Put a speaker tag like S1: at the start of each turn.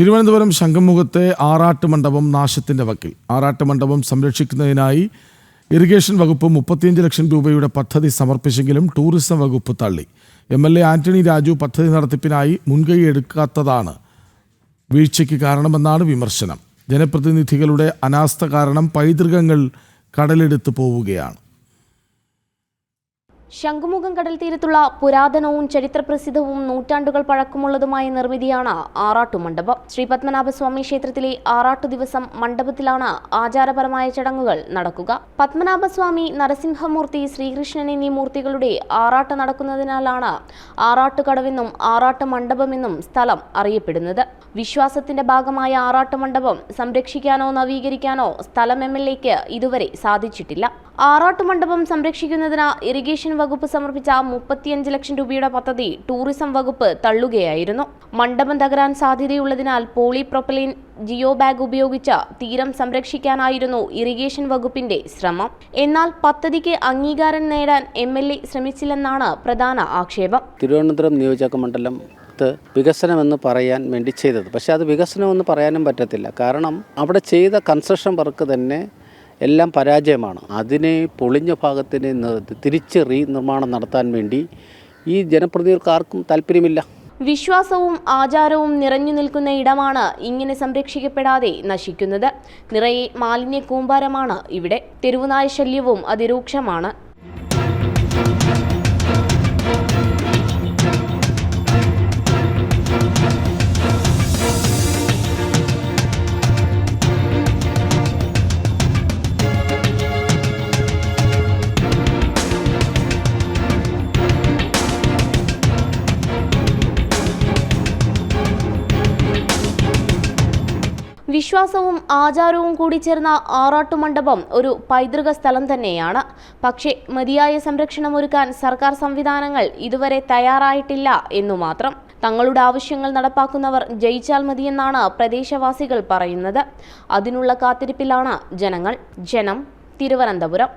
S1: തിരുവനന്തപുരം ശംഖമുഖത്തെ ആറാട്ട് മണ്ഡപം നാശത്തിന്റെ വക്കിൽ. ആറാട്ട് മണ്ഡപം സംരക്ഷിക്കുന്നതിനായി ഇറിഗേഷൻ വകുപ്പ് മുപ്പത്തിയഞ്ച് ലക്ഷം രൂപയുടെ പദ്ധതി സമർപ്പിച്ചെങ്കിലും ടൂറിസം വകുപ്പ് തള്ളി. M L A Antony Raju പദ്ധതി നടത്തിപ്പിനായി മുൻകൈ എടുക്കാത്തതാണ് വീഴ്ചയ്ക്ക് കാരണമെന്നാണ് വിമർശനം. ജനപ്രതിനിധികളുടെ അനാസ്ഥ കാരണം പൈതൃകങ്ങൾ കടലെടുത്ത് പോവുകയാണ്.
S2: ശംഖുമുഖം കടൽ തീരത്തുള്ള പുരാതനവും ചരിത്രപ്രസിദ്ധവും നൂറ്റാണ്ടുകൾ പഴക്കമുള്ളതുമായ നിർമ്മിതിയാണ് ആറാട്ടു മണ്ഡപം ശ്രീ പത്മനാഭസ്വാമി ക്ഷേത്രത്തിലെ ആറാട്ടു ദിവസം മണ്ഡപത്തിലാണ് ആചാരപരമായ ചടങ്ങുകൾ നടക്കുക. പത്മനാഭസ്വാമി നരസിംഹമൂർത്തി ശ്രീകൃഷ്ണൻ എന്നീ മൂർത്തികളുടെ ആറാട്ട് നടക്കുന്നതിനാലാണ് ആറാട്ടുകടവെന്നും ആറാട്ട് മണ്ഡപമെന്നും സ്ഥലം അറിയപ്പെടുന്നത്. വിശ്വാസത്തിന്റെ ഭാഗമായ ആറാട്ട് മണ്ഡപം സംരക്ഷിക്കാനോ നവീകരിക്കാനോ സ്ഥലം എം എൽ ഇതുവരെ സാധിച്ചിട്ടില്ല. ആറാട്ട് മണ്ഡപം സംരക്ഷിക്കുന്നതിന് ഇറിഗേഷൻ വകുപ്പ് സമർപ്പിച്ച മുപ്പത്തിയഞ്ച് ലക്ഷം രൂപയുടെ പദ്ധതി ടൂറിസം വകുപ്പ് തള്ളുകയായിരുന്നു. മണ്ഡപം തകരാൻ സാധ്യതയുള്ളതിനാൽ പോളിപ്രൊപ്പലിൻ ജിയോ ബാഗ് ഉപയോഗിച്ച തീരം സംരക്ഷിക്കാനായിരുന്നു ഇറിഗേഷൻ വകുപ്പിന്റെ ശ്രമം. എന്നാൽ പദ്ധതിക്ക് അംഗീകാരം നേടാൻ എം എൽ എ ശ്രമിച്ചില്ലെന്നാണ് പ്രധാന ആക്ഷേപം.
S3: തിരുവനന്തപുരം നിയോജക മണ്ഡലം വികസനമെന്ന് പറയാൻ വേണ്ടി ചെയ്തത്. പക്ഷേ അത് വികസനമെന്ന് പറയാനും പറ്റത്തില്ല. കാരണം അവിടെ ചെയ്ത കൺസ്ട്രക്ഷൻ വർക്ക് തന്നെ എല്ലാം പരാജയമാണ്. അതിനെ പൊളിഞ്ഞ ഭാഗത്തിന് തിരിച്ച് റീ നിർമ്മാണം നടത്താൻ വേണ്ടി ഈ ജനപ്രതിനിധികൾക്ക് ആർക്കും താല്പര്യമില്ല.
S2: വിശ്വാസവും ആചാരവും നിറഞ്ഞു നിൽക്കുന്ന ഇടമാണ് ഇങ്ങനെ സംരക്ഷിക്കപ്പെടാതെ നശിക്കുന്നത്. നിറയെ മാലിന്യ കൂമ്പാരമാണ് ഇവിടെ. തെരുവുനായ ശല്യവും അതിരൂക്ഷമാണ്. വിശ്വാസവും ആചാരവും കൂടി ചേർന്ന ആറാട്ടു മണ്ഡപം ഒരു പൈതൃക സ്ഥലം തന്നെയാണ്. പക്ഷേ മതിയായ സംരക്ഷണം ഒരുക്കാൻ സർക്കാർ സംവിധാനങ്ങൾ ഇതുവരെ തയ്യാറായിട്ടില്ല എന്നു മാത്രം. തങ്ങളുടെ ആവശ്യങ്ങൾ നടപ്പാക്കുന്നവർ ജയിച്ചാൽ മതിയെന്നാണ് പ്രദേശവാസികൾ പറയുന്നത്. അതിനുള്ള കാത്തിരിപ്പിലാണ് ജനങ്ങൾ. ജനം തിരുവനന്തപുരം.